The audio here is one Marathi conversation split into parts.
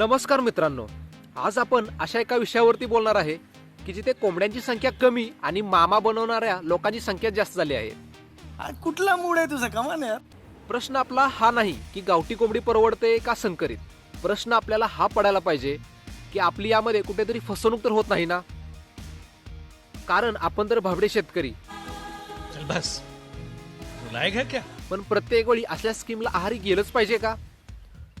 नमस्कार मित्रांनो. आज आपण अशा एका विषयावरती बोलणार आहे की जिथे कोंबड्यांची संख्या कमी आणि मामा बनवणाऱ्या लोकांची संख्या जास्त झाली आहे. आ, कुठला मूड आहे तुझा? कमान यार. प्रश्न आपला हा नाही की गावठी कोंबडी परवडते का संकरित? प्रश्न आपल्याला हा पडायला पाहिजे की आपली यामध्ये कुठेतरी फसवणूक तर होत नाही ना? कारण आपण तर भाबडे शेतकरी. चल बस. क्या? पण प्रत्येक वेळी अशा स्कीमला आहारी गेलंच पाहिजे का?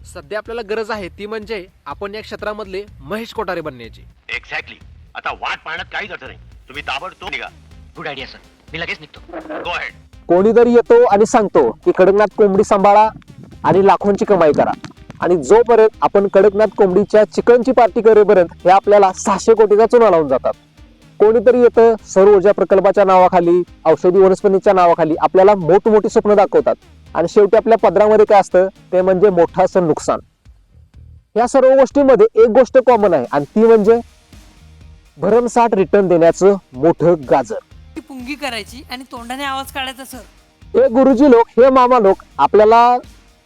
सध्या आपल्याला गरज आहे ती म्हणजे आपण या क्षेत्रामधले महेश कोठारे बनण्याची. एक्झॅक्टली आता वाट पाहण्यात काहीच अर्थ नाही. तुम्ही ताबडतोब निघा. गुड आयडिया सर मी लगेच निघतो. गो अहेड कोणीतरी येतो आणि सांगतो की कडकनाथ कोंबडी सांभाळा आणि लाखोंची कमाई करा. आणि जोपर्यंत आपण कडकनाथ कोंबडीच्या चिकनची पार्टी करेपर्यंत हे आपल्याला सहाशे कोटीचा चुना लावून जातात. कोणीतरी येतं सौर ऊर्जा प्रकल्पाच्या नावाखाली औषधी वनस्पतीच्या नावाखाली आपल्याला मोठमोठी स्वप्न दाखवतात. आणि शेवटी आपल्या पदरामध्ये काय असतं? ते म्हणजे मोठं असं नुकसान. या सर्व गोष्टींमध्ये एक गोष्ट कॉमन आहे आणि ती म्हणजे भरमसाठ रिटर्न देण्याचं मोठं गाजर. पुंगी करायची आणि तोंडाने आवाज काढायचा सर. हे गुरुजी लोक हे मामा लोक आपल्याला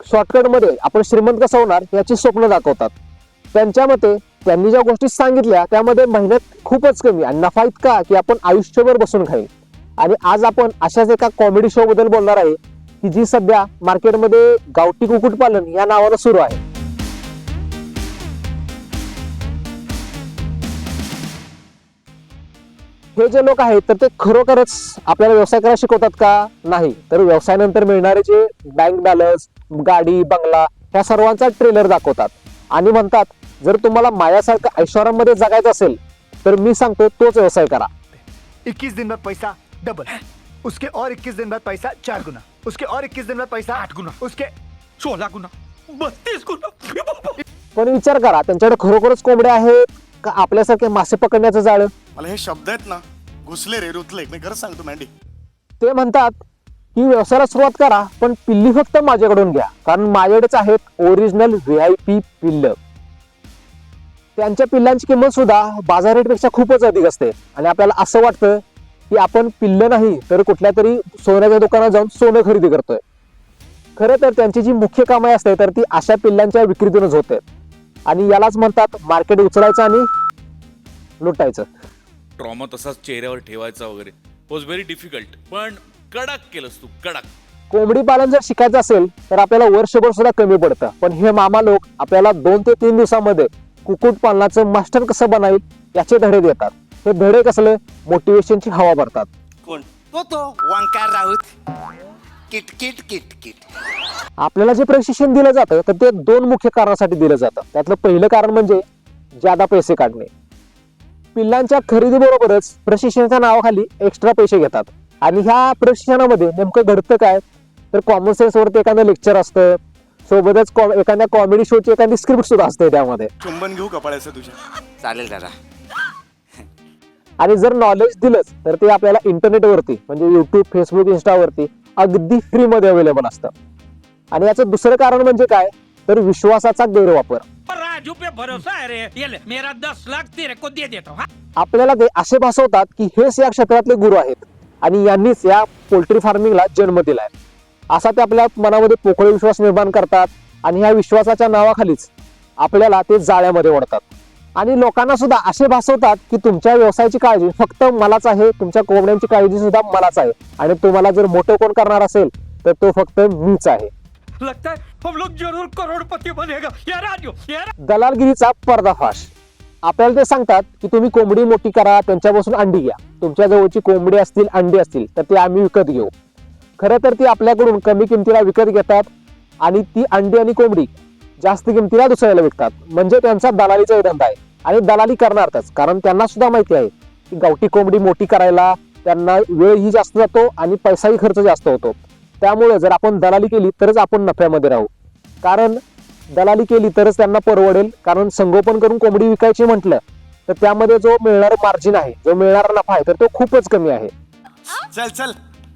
शॉर्टकटमध्ये आपण श्रीमंत कसं होणार याची स्वप्न दाखवतात. त्यांच्या मते त्यांनी ज्या गोष्टी सांगितल्या त्यामध्ये मेहनत खूपच कमी आणि नफा इतका की आपण आयुष्यभर बसून खाईल. आणि आज आपण अशाच एका कॉमेडी शो बद्दल बोलणार आहे. की जी सध्या मार्केटमध्ये गावठी कुक्कुटपालन या नावानं सुरू आहे. हे जे लोक आहेत तर ते खरोखरच आपल्याला व्यवसाय करायला शिकवतात का? नाही. तर व्यवसायानंतर मिळणारे जे बँक बॅलन्स गाडी बंगला ह्या सर्वांचा ट्रेलर दाखवतात. आणि म्हणतात जर तुम्हाला माझ्यासारखं ऐश्वर्यामध्ये जगायचं असेल तर मी सांगतो तोच व्यवसाय करा. 21 दिन बाद पैसा डबल उसके और 21 दिन बाद पैसा चार गुना. उसके और 21 दिन बाद पैसा। आठ गुना। उसके सोळा गुना। बत्तीस गुना। पण विचार करा त्यांच्याकडे खरोखरच कोंबड्या आहेत का आपल्यासारखे मासे पकडण्याचं जाळं? मला हे शब्द आहेत ना घुसले रे रुतले. मी खरंच सांगतो मॅन्डी ते म्हणतात की व्यवसायाला सुरुवात करा पण पिल्ली फक्त माझ्याकडून घ्या. कारण माझ्याकडेच आहेत ओरिजिनल व्ही आय पी पिल्ल. त्यांच्या पिल्लांची किंमत सुद्धा बाजार रेटपेक्षा खूपच अधिक असते. आणि आपल्याला असं वाटतं की आपण पिल्ल नाही तर कुठल्या तरी सोन्याच्या दुकानात जाऊन सोनं खरेदी करतोय. खरं तर त्यांची जी मुख्य कामाई असते तर ती अशा पिल्लांच्या विक्रीतूनच होते. आणि यालाच म्हणतात मार्केट उचलायचं आणि लुटायचं. ट्रॉमा तसाच चेहऱ्यावर ठेवायचा वगैरे. वॉज व्हेरी डिफिकल्ट पण कडक केलंस तू कडक. कोंबडी पालन जर शिकायचं असेल तर आपल्याला वर्षभर सुद्धा कमी पडतं. पण हे मामा लोक आपल्याला दोन ते तीन दिवसामध्ये कुक्कुट पालनाचं मास्टर कसं बनाईल याचे धडे देतात. हे धडे कसले? मोटिवेशनची हवा भरतात. कोण? तो तो. वांकार Raut. Kit kit kit kit. आपल्याला जे प्रशिक्षण दिलं जातं तर ते दोन मुख्य कारणासाठी दिलं जातं. त्यातलं पहिलं कारण म्हणजे ज्यादा पैसे काढणे. पिल्लांच्या खरेदीबरोबरच प्रशिक्षणाच्या नावाखाली एक्स्ट्रा पैसे घेतात. आणि ह्या प्रशिक्षणामध्ये नेमकं घडतं काय? तर कॉमन सेन्स वरती एखादं लेक्चर असतं. सोबतच कॉ- एखाद्या कॉमेडी शोची एखादी स्क्रिप्ट सुद्धा असते त्यामध्ये. चुंबन घेऊ कपाळाचं तुझ्या? चालेल दादा. आणि जर नॉलेज दिलंच तर ते आपल्याला इंटरनेटवरती म्हणजे युट्यूब फेसबुक इंस्टावरती अगदी फ्रीमध्ये अवेलेबल असतं. आणि याचं दुसरं कारण म्हणजे काय? तर विश्वासाचा गैरवापर. राजू पे भरोसा है रे. मेरा दस लाख तेरे को दे देता? आपल्याला ते असे भासवतात की हेच या क्षेत्रातले गुरु आहेत. आणि यांनीच या पोल्ट्री फार्मिंगला जन्म दिलाय. असा ते आपल्या मनामध्ये पोकळ विश्वास निर्माण करतात आणि ह्या विश्वासाच्या नावाखालीच आपल्याला ते जाळ्यामध्ये ओढतात. आणि लोकांना सुद्धा असे भासवतात की तुमच्या व्यवसायाची काळजी फक्त मलाच आहे तुमच्या कोंबड्यांची काळजी सुद्धा मलाच आहे. आणि तुम्हाला जर मोठं कोण करणार असेल तर तो फक्त मीच आहे. लगता है हम लोग जरूर करोड़पति बनेगा. ये राजू ये रा- दलालगिरीचा पर्दाफाश. आपल्याला ते सांगतात की तुम्ही कोंबडी मोठी करा त्यांच्यापासून अंडी घ्या. तुमच्या जवळची कोंबडी असतील अंडी असतील तर ते आम्ही विकत घेऊ. खरं तर ती आपल्याकडून कमी किमतीला विकत घेतात आणि ती अंडी आणि कोंबडी जास्त किमतीला दुसऱ्याला विकतात. म्हणजे त्यांचा दलालीचा धंदा आहे. आणि दलाली करणारच. कारण त्यांना सुद्धा माहिती आहे की गावठी कोंबडी मोठी करायला त्यांना वेळही जास्त जातो आणि पैसाही खर्च जास्त होतो. त्यामुळे जर आपण दलाली केली तरच आपण नफ्यामध्ये राहू. कारण दलाली केली तरच त्यांना परवडेल. कारण संगोपन करून कोंबडी विकायची म्हटलं तर त्यामध्ये जो मिळणारा मार्जिन आहे जो मिळणारा नफा आहे तर तो खूपच कमी आहे. चल चल.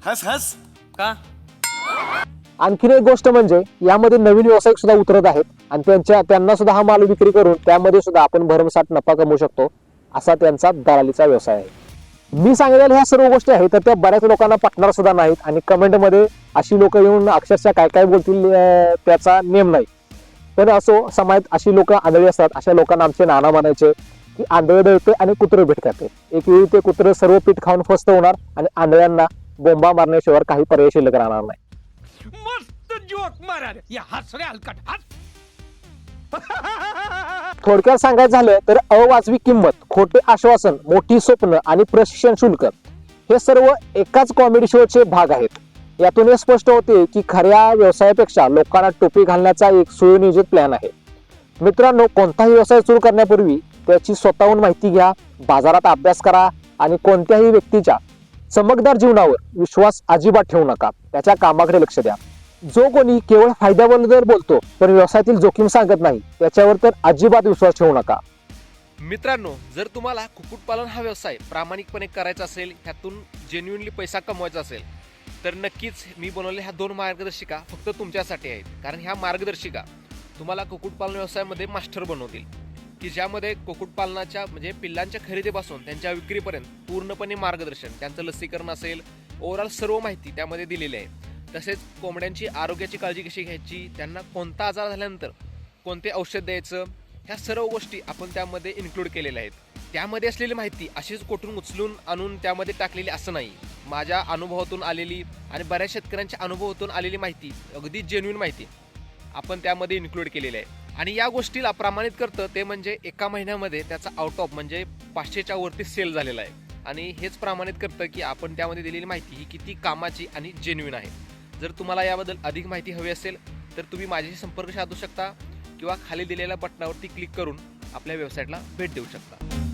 हस हस. का? आणखीन एक गोष्ट म्हणजे यामध्ये नवीन व्यावसायिक सुद्धा उतरत आहेत आणि त्यांच्या त्यांना सुद्धा हा माल विक्री करून त्यामध्ये सुद्धा आपण भरमसाठ नफा कमवू शकतो असा त्यांचा दलालीचा व्यवसाय आहे. मी सांगितलेल्या ह्या सर्व गोष्टी आहेत तर त्या बऱ्याच लोकांना पटणार सुद्धा नाहीत आणि कमेंटमध्ये अशी लोक येऊन अक्षरशः काय काय बोलतील त्याचा नेम नाही. तर असो समाजात अशी लोक आंधळी असतात अशा लोकांना आमचे नाना म्हणायचे की आंधळे दळते आणि कुत्रं भेट करते एक वेळी ते कुत्रं सर्व पीठ खाऊन फस्त होणार आणि आंधळ्यांना बोंबा मारण्याशिवाय काही पर्याय शिल्लक राहणार नाही. जोक मारा रे. या हस रे हलकट हस. थोडक्यात सांगायचं झालं तर अवाजवी किंमत खोटे आश्वासन मोठी स्वप्न आणि प्रशिक्षण शुल्क हे सर्व एकाच कॉमेडी शोचे भाग आहेत. यातून हे स्पष्ट होते की खऱ्या व्यवसायापेक्षा लोकांना टोपी घालण्याचा एक सुनियोजित प्लॅन आहे. मित्रांनो कोणताही व्यवसाय सुरू करण्यापूर्वी त्याची स्वतःहून माहिती घ्या बाजारात अभ्यास करा आणि कोणत्याही व्यक्तीच्या चमकदार जीवनावर विश्वास अजिबात ठेवू नका. त्याच्या कामाकडे लक्ष द्या. जो कोणी केवळ फायद्याबद्दल बोलतो पण व्यवसायातील जोखीम सांगत नाही. त्याच्यावर तर अजिबात विश्वास ठेवू नका. मित्रांनो जर तुम्हाला कुक्कुटपालन हा व्यवसाय प्रामाणिकपणे करायचा असेल ह्यातून जेन्युनली पैसा कमवायचा असेल तर नक्कीच मी बनवलेल्या ह्या दोन मार्गदर्शिका फक्त तुमच्यासाठी आहेत. कारण ह्या मार्गदर्शिका तुम्हाला कुक्कुटपालन व्यवसायामध्ये मास्टर बनवतील. की ज्यामध्ये कुक्कुटपालनाच्या म्हणजे पिल्लांच्या खरेदीपासून त्यांच्या विक्रीपर्यंत पूर्णपणे मार्गदर्शन त्यांचं लसीकरण असेल ओव्हरऑल सर्व माहिती त्यामध्ये दिलेली आहे. तसेच कोंबड्यांची आरोग्याची काळजी कशी घ्यायची त्यांना कोणता आजार झाल्यानंतर कोणते औषध द्यायचं ह्या सर्व गोष्टी आपण त्यामध्ये इन्क्लूड केलेल्या आहेत. त्यामध्ये असलेली माहिती अशीच कोठून उचलून आणून त्यामध्ये टाकलेली असं नाही. माझ्या अनुभवातून आलेली आणि बऱ्याच शेतकऱ्यांच्या अनुभवातून आलेली माहिती अगदी जेन्युन माहिती आपण त्यामध्ये इन्क्लूड केलेली आहे. आणि या गोष्टीला प्रमाणित करतं ते म्हणजे एका महिन्यामध्ये त्याचा आउट ऑफ म्हणजे पाचशेच्या वरती सेल झालेला आहे. आणि हेच प्रमाणित करतं की आपण त्यामध्ये दिलेली माहिती ही किती कामाची आणि जेन्युन आहे. जर तुम्हाला याबद्दल अधिक माहिती हवी असेल तर तुम्ही माझ्याशी संपर्क साधू शकता किंवा खाली दिलेल्या बटनावरती क्लिक करून आपल्या वेबसाईटला भेट देऊ शकता.